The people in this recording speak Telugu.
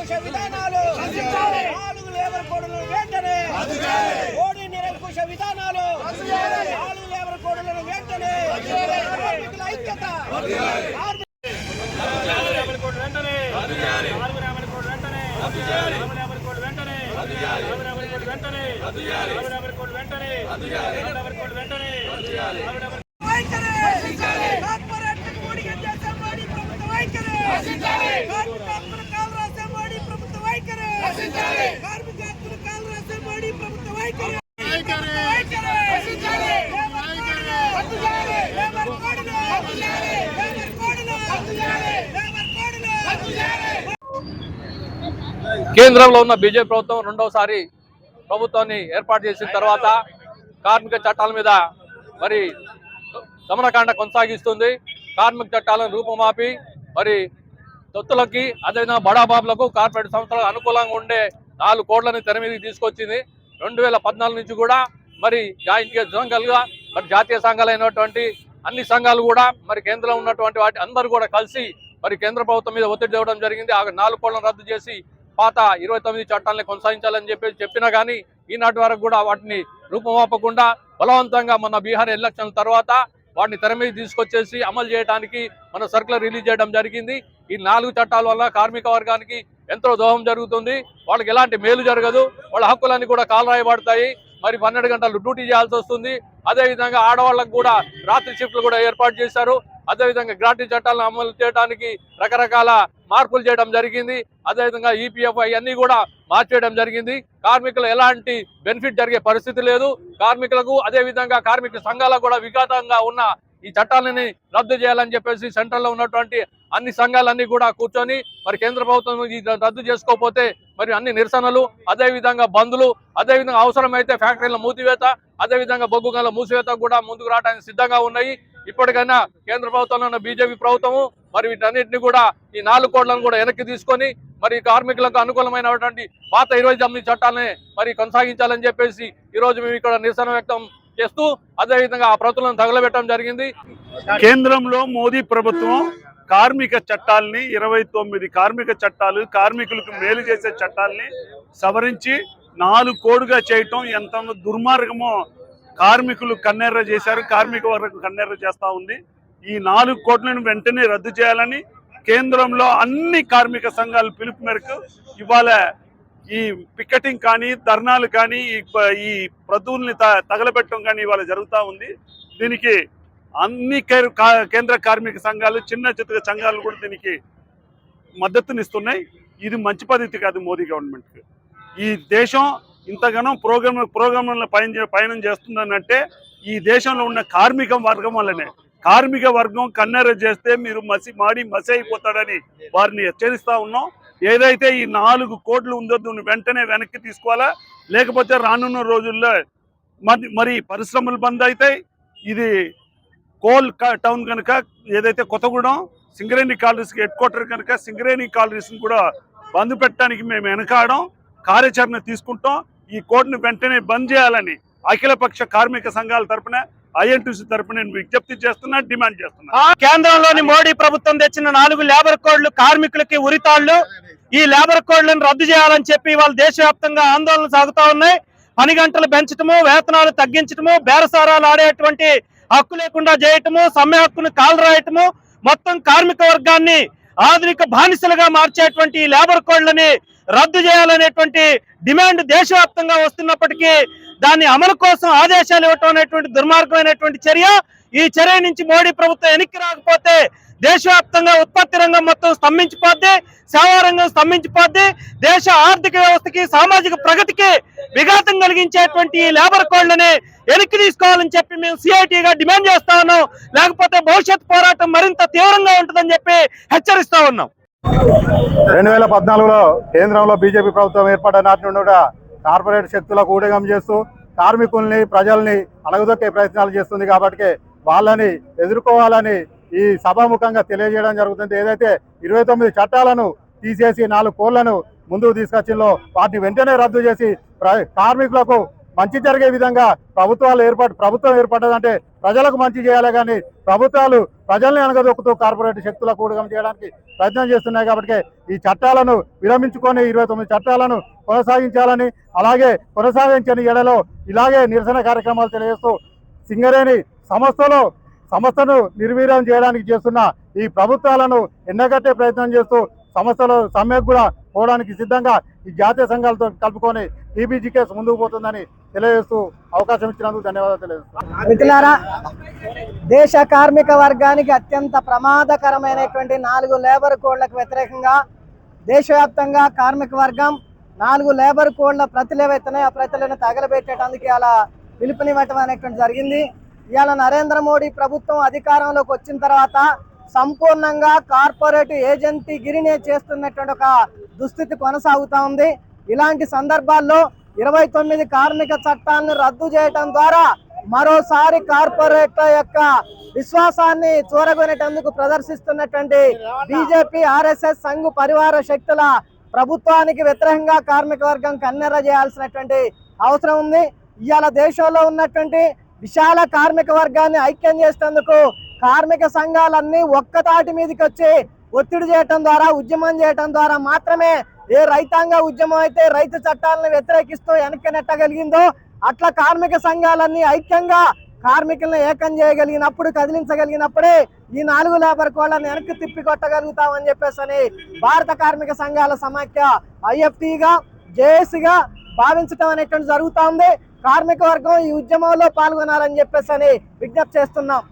నిరంకుశ విధానాలు. నాలుగు లేబర్ కోడ్లను వెంటనే. మోడీ నిరంకుశ విధానాలు. నాలుగు లేబర్ కోడ్లను వెంటనే. కార్మికుల ఐక్యత. కార్మికుల వైఖరి కార్పొరేట్లకు ఊడిగం చేసే మోడీ ప్రభుత్వ వైఖరి కార్మిక హక్కుల కాలు రాసే మోడీ ప్రభుత్వ వైఖరి కార్మిక హక్కుల కాలు రాసే మోడీ ప్రభుత్వ వైఖరి వైఖరి లేబర్ కోడ్లు లేబర్ కోడ్లు లేబర్ కోడ్లు కేంద్రంలో ఉన్న బీజేపీ ప్రభుత్వం రెండవసారి ప్రభుత్వాన్ని ఏర్పాటు చేసిన తర్వాత కార్మిక చట్టాల మీద మరి దమనకాండ కొనసాగిస్తుంది. కార్మిక చట్టాలను రూపుమాపి మరి తొత్తులకి అదేవిధంగా బడాబాబులకు కార్పొరేట్ సంస్థలకు అనుకూలంగా ఉండే నాలుగు కోట్లని తెర మీదకి తీసుకొచ్చింది. రెండు వేల పద్నాలుగు నుంచి కూడా మరి జాయింట్ సంఘాలుగా మరి జాతీయ సంఘాలైనటువంటి అన్ని సంఘాలు కూడా మరి కేంద్రంలో ఉన్నటువంటి వాటి అందరూ కూడా కలిసి మరి కేంద్ర ప్రభుత్వం మీద ఒత్తిడి తేవడం జరిగింది. ఆ నాలుగు కోళ్ళను రద్దు చేసి పాత ఇరవై తొమ్మిది చట్టాలని కొనసాగించాలని చెప్పి చెప్పినా కానీ ఈనాటి వరకు కూడా వాటిని రూపమాపకుండా బలవంతంగా మన బీహార్ ఎలక్షన్ తర్వాత వాటిని తెర మీద తీసుకొచ్చేసి అమలు చేయడానికి మన సర్కులర్ రిలీజ్ చేయడం జరిగింది. ఈ నాలుగు చట్టాల వల్ల కార్మిక వర్గానికి ఎంతో దోహం జరుగుతుంది. వాళ్ళకి ఎలాంటి మేలు జరగదు. వాళ్ళ హక్కులన్నీ కూడా కాలరాయబడతాయి. మరి పన్నెండు గంటలు డ్యూటీ చేయాల్సి వస్తుంది. అదేవిధంగా ఆడవాళ్ళకు కూడా రాత్రి షిఫ్ట్లు కూడా ఏర్పాటు చేశారు. అదేవిధంగా గ్రాంటీ చట్టాలను అమలు చేయడానికి రకరకాల మార్పులు చేయడం జరిగింది. అదేవిధంగా ఈపీఎఫ్ అవన్నీ కూడా మార్చేయడం జరిగింది. కార్మికులు ఎలాంటి బెనిఫిట్ జరిగే పరిస్థితి లేదు. కార్మికులకు అదేవిధంగా కార్మిక సంఘాలకు కూడా విఘాతంగా ఉన్న ఈ చట్టాలని రద్దు చేయాలని చెప్పేసి సెంట్రల్లో ఉన్నటువంటి అన్ని సంఘాలన్నీ కూడా కూర్చొని మరి కేంద్ర ప్రభుత్వం రద్దు చేసుకోకపోతే మరి అన్ని నిరసనలు అదేవిధంగా బంద్లు అదేవిధంగా అవసరమైతే ఫ్యాక్టరీల మూసివేత అదేవిధంగా బొగ్గు గల మూసివేత కూడా ముందుకు రావడానికి సిద్ధంగా ఉన్నాయి. ఇప్పటికైనా కేంద్ర ప్రభుత్వంలో ఉన్న బీజేపీ ప్రభుత్వము మరి వీటన్నిటిని కూడా ఈ నాలుగు కోట్లను కూడా వెనక్కి తీసుకొని మరి కార్మికులకు అనుకూలమైనటువంటి పాత ఇరవై తొమ్మిది చట్టాలని మరి కొనసాగించాలని చెప్పేసి ఈ రోజు మేము ఇక్కడ నిరసన వ్యక్తం చేస్తూ అదేవిధంగా ఆ ప్రభుత్వం తగలబెట్టడం జరిగింది. కేంద్రంలో మోదీ ప్రభుత్వం కార్మిక చట్టాలని ఇరవై తొమ్మిది కార్మిక చట్టాలు కార్మికులకు మేలు చేసే చట్టాలని సవరించి నాలుగు కోడుగా చేయటం ఎంత దుర్మార్గమో కార్మికులు కన్నెర్ర చేశారు కార్మిక వర్గం కన్నెర్ర చేస్తా ఉంది. ఈ నాలుగు కోట్లను వెంటనే రద్దు చేయాలని కేంద్రంలో అన్ని కార్మిక సంఘాలు పిలుపు మేరకు ఇవాళ ఈ పికెటింగ్ కానీ ధర్నాలు కానీ ఈ ఈ ప్రతువుల్ని త- తగలబెట్టడం కానీ ఇవాళ జరుగుతూ ఉంది. దీనికి అన్ని కా- కేంద్ర కార్మిక సంఘాలు చిన్న చిత్ర సంఘాలు కూడా దీనికి మద్దతునిస్తున్నాయి. ఇది మంచి పద్ధతి కాదు మోదీ గవర్నమెంట్కి. ఈ దేశం ఇంతగానో ప్రోగ్రామ్ ప్రోగ్రాంలో పయన పయనం చేస్తుందనంటే ఈ దేశంలో ఉన్న కార్మిక వర్గం వల్లనే. కార్మిక వర్గం కన్నెర చేస్తే మీరు మసి మాడి మసి అయిపోతాడని వారిని హెచ్చరిస్తా ఉన్నాం. ఏదైతే ఈ నాలుగు కోట్లు ఉందో దీన్ని వెంటనే వెనక్కి తీసుకోవాలా? లేకపోతే రానున్న రోజుల్లో మరి మరి పరిశ్రమలు బంద్ అవుతాయి. ఇది కోల్ క- టౌన్ కనుక ఏదైతే కొత్తగూడెం సింగరేణి కాలనీస్కి హెడ్ క్వార్టర్ కనుక సింగరేణి కాలనీస్ని కూడా బంద్ పెట్టడానికి మేము వెనకాడడం కార్యాచరణ తీసుకుంటాం. ఈ కోడ్ను వెంటనే బంద్ చేయాలని అఖిలపక్ష కార్మిక సంఘాల తరపున ఐఎన్టీసీ తరపున నేను విజ్ఞప్తి చేస్తున్నా డిమాండ్ చేస్తున్నా. ఆ కేంద్రంలోని మోడీ ప్రభుత్వం తెచ్చిన నాలుగు లేబర్ కోడ్లు కార్మికులకి ఉరితాళ్ళు ఈ లేబర్ కోడ్లను రద్దు చేయాలని చెప్పి వాళ్ళ దేశవ్యాప్తంగా ఆందోళనలు సాగుతా ఉన్నాయి. పని గంటలు పెంచటము వేతనాలు తగ్గించటము బేరసారాలు ఆడేటువంటి హక్కు లేకుండా చేయటము సమ్మె హక్కును కాలరాయటము మొత్తం కార్మిక వర్గాన్ని ఆధునిక బానిసలుగా మార్చేటువంటి లేబర్ కోడ్లని రద్దు చేయాలనేటువంటి డిమాండ్ దేశవ్యాప్తంగా వస్తున్నప్పటికీ దాని అమలు కోసం ఆదేశాలు ఇవ్వటం అనేటువంటి దుర్మార్గమైనటువంటి చర్య. ఈ చర్య నుంచి మోడీ ప్రభుత్వం వెనక్కి రాకపోతే దేశవ్యాప్తంగా ఉత్పత్తి రంగం మొత్తం స్తంభించిపోద్ది సేవా రంగం స్తంభించిపోద్ది దేశ ఆర్థిక వ్యవస్థకి సామాజిక ప్రగతికి విఘాతం కలిగించేటువంటి ఈ లేబర్ కోడ్లని వెనక్కి తీసుకోవాలని చెప్పి మేము సిఐటిగా డిమాండ్ చేస్తా ఉన్నాం. లేకపోతే భవిష్యత్ పోరాటం మరింత తీవ్రంగా ఉంటుందని చెప్పి హెచ్చరిస్తా ఉన్నాం. రెండు వేల పద్నాలుగులో కేంద్రంలో బీజేపీ ప్రభుత్వం ఏర్పడిన నాటి నుండి కూడా కార్పొరేట్ శక్తులకు ఊడగం చేస్తూ కార్మికుల్ని ప్రజల్ని అణగదొక్కే ప్రయత్నాలు చేస్తుంది కాబట్టి వాళ్ళని ఎదుర్కోవాలని ఈ సభాముఖంగా తెలియజేయడం జరుగుతుంది. ఏదైతే ఇరవై తొమ్మిది చట్టాలను తీసేసి నాలుగు కోళ్ళను ముందుకు తీసుకొచ్చిందో వాటిని వెంటనే రద్దు చేసి ప్ర- కార్మికులకు మంచి జరిగే విధంగా ప్రభుత్వాలు ఏర్పాటు ప్రభుత్వం ఏర్పడ్డదంటే ప్రజలకు మంచి చేయాలి కానీ ప్రభుత్వాలు ప్రజల్ని అనగదొక్కుతూ కార్పొరేట్ శక్తుల కూడగం చేయడానికి ప్రయత్నం చేస్తున్నాయి కాబట్టి ఈ చట్టాలను విరమించుకొని ఇరవై తొమ్మిది చట్టాలను కొనసాగించాలని అలాగే కొనసాగించని ఎడలో ఇలాగే నిరసన కార్యక్రమాలు తెలియజేస్తూ సింగరేణి సంస్థలో సంస్థను నిర్వీర్యం చేయడానికి చేస్తున్న ఈ ప్రభుత్వాలను ఎండగట్టే ప్రయత్నం చేస్తూ సంస్థలో సమ్మెకు కూడా పోవడానికి సిద్ధంగా ఈ జాతీయ సంఘాలతో కలుపుకొని టీబీజీ కేసు ముందుకు పోతుందని తెలియజేస్తూ అవకాశం ఇచ్చినందుకు ధన్యవాదాలు తెలియజేస్తాను మిత్రులారా దేశ కార్మిక వర్గానికి అత్యంత ప్రమాదకరమైనటువంటి నాలుగు లేబర్ కోడ్లకు వ్యతిరేకంగా దేశవ్యాప్తంగా కార్మిక వర్గం నాలుగు లేబర్ కోడ్ల ప్రతులు ఏవైతున్నాయో ఆ ప్రతిలను తగలబెట్టేటందుకు అలా పిలుపునివ్వటం అనేటువంటి జరిగింది. ఇవాళ నరేంద్ర మోడీ ప్రభుత్వం అధికారంలోకి వచ్చిన తర్వాత సంపూర్ణంగా కార్పొరేట్ ఏజెన్సీ గిరినే చేస్తున్నటువంటి ఒక దుస్థితి కొనసాగుతూ ఉంది. ఇలాంటి సందర్భాల్లో ఇరవై తొమ్మిది కార్మిక చట్టాలను రద్దు చేయటం ద్వారా మరోసారి కార్పొరేట్ యొక్క విశ్వాసాన్ని చూరగొనేటందుకు ప్రదర్శిస్తున్నటువంటి బీజేపీ ఆర్ఎస్ఎస్ సంఘు పరివార శక్తుల ప్రభుత్వానికి వ్యతిరేకంగా కార్మిక వర్గం కన్నెర చేయాల్సినటువంటి అవసరం ఉంది. ఇవాళ దేశంలో ఉన్నటువంటి విశాల కార్మిక వర్గాన్ని ఐక్యం చేసేందుకు కార్మిక సంఘాలన్నీ ఒక్కతాటి మీదకి వచ్చి ఒత్తిడి చేయటం ద్వారా ఉద్యమం చేయటం ద్వారా మాత్రమే ఏ రైతాంగ ఉద్యమం అయితే రైతు చట్టాలను వ్యతిరేకిస్తూ వెనక్కి నెట్టగలిగిందో అట్లా కార్మిక సంఘాలన్నీ ఐక్యంగా కార్మికులను ఏకం చేయగలిగినప్పుడు కదిలించగలిగినప్పుడే ఈ నాలుగు లేబర్ కోళ్ళను వెనక్కి తిప్పి కొట్టగలుగుతామని చెప్పేసి అని భారత కార్మిక సంఘాల సమాఖ్య ఐఎఫ్టీగా జేఏసీగా భావించడం అనేటువంటి జరుగుతూ ఉంది. కార్మిక వర్గం ఈ ఉద్యమంలో పాల్గొనాలని చెప్పేసి అని విజ్ఞప్తి చేస్తున్నాం.